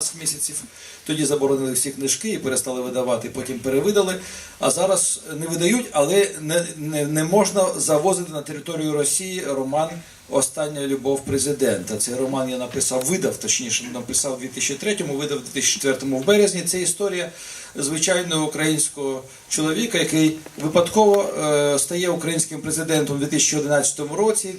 15 місяців. Тоді заборонили всі книжки і перестали видавати, потім перевидали. А зараз не видають, але не, не, не можна завозити на територію Росії роман Остання любов президента. Цей роман я написав, видав, точніше, написав у 2003-му, видав у 2004-му в березні. Це історія звичайного українського чоловіка, який випадково е, стає українським президентом у 2011 році.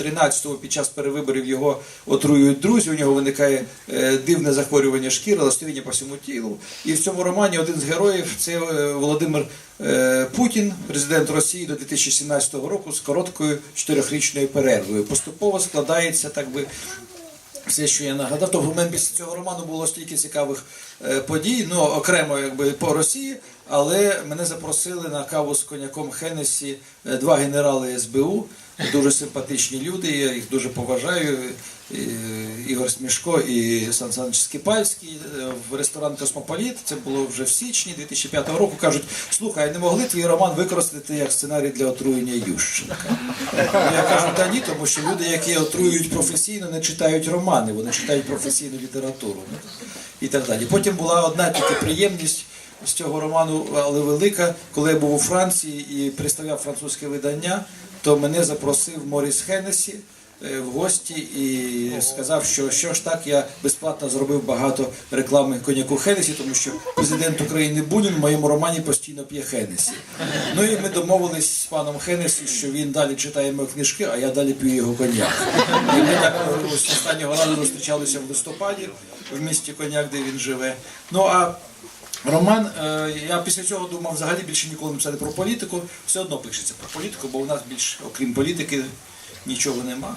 2013-го під час перевиборів його отруюють друзі. У нього виникає е, дивне захворювання шкіри, ластовіння по всьому тілу. І в цьому романі один з героїв це е, Володимир Путін, президент Росії до 2017 року з короткою чотирьохрічною перервою. Поступово складається так би все, що я нагадав, то в мене після цього роману було стільки цікавих е, подій, ну окремо якби по Росії, але мене запросили на каву з коняком Хеннесі е, два генерали СБУ, дуже симпатичні люди, я їх дуже поважаю. І, Ігор Смішко і Сан Саныч Скіпальський е, в ресторан Космополіт. Це було вже в січні 2005 року. Кажуть, слухай, не могли твій роман використати як сценарій для отруєння Ющенка? Я кажу, та ні, тому що люди, які отруюють професійно, не читають романи, вони читають професійну літературу і так далі. Потім була одна тільки приємність з цього роману, але велика, коли я був у Франції і представляв французьке видання, то мене запросив Моріс Хеннесі е, в гості і сказав, що що ж так, я безплатно зробив багато реклами коньяку Хеннесі, тому що президент України Бунін в моєму романі постійно п'є Хеннесі. Ну і ми домовились з паном Хеннесі, що він далі читає мої книжки, а я далі п'ю його коньяк. І ми так е, останнього разу зустрічалися в листопаді в місті Коньяк, де він живе. Ну а Роман, е, я після цього думав взагалі більше ніколи не писати про політику. Все одно пишеться про політику, бо у нас більш, окрім політики, нічого нема.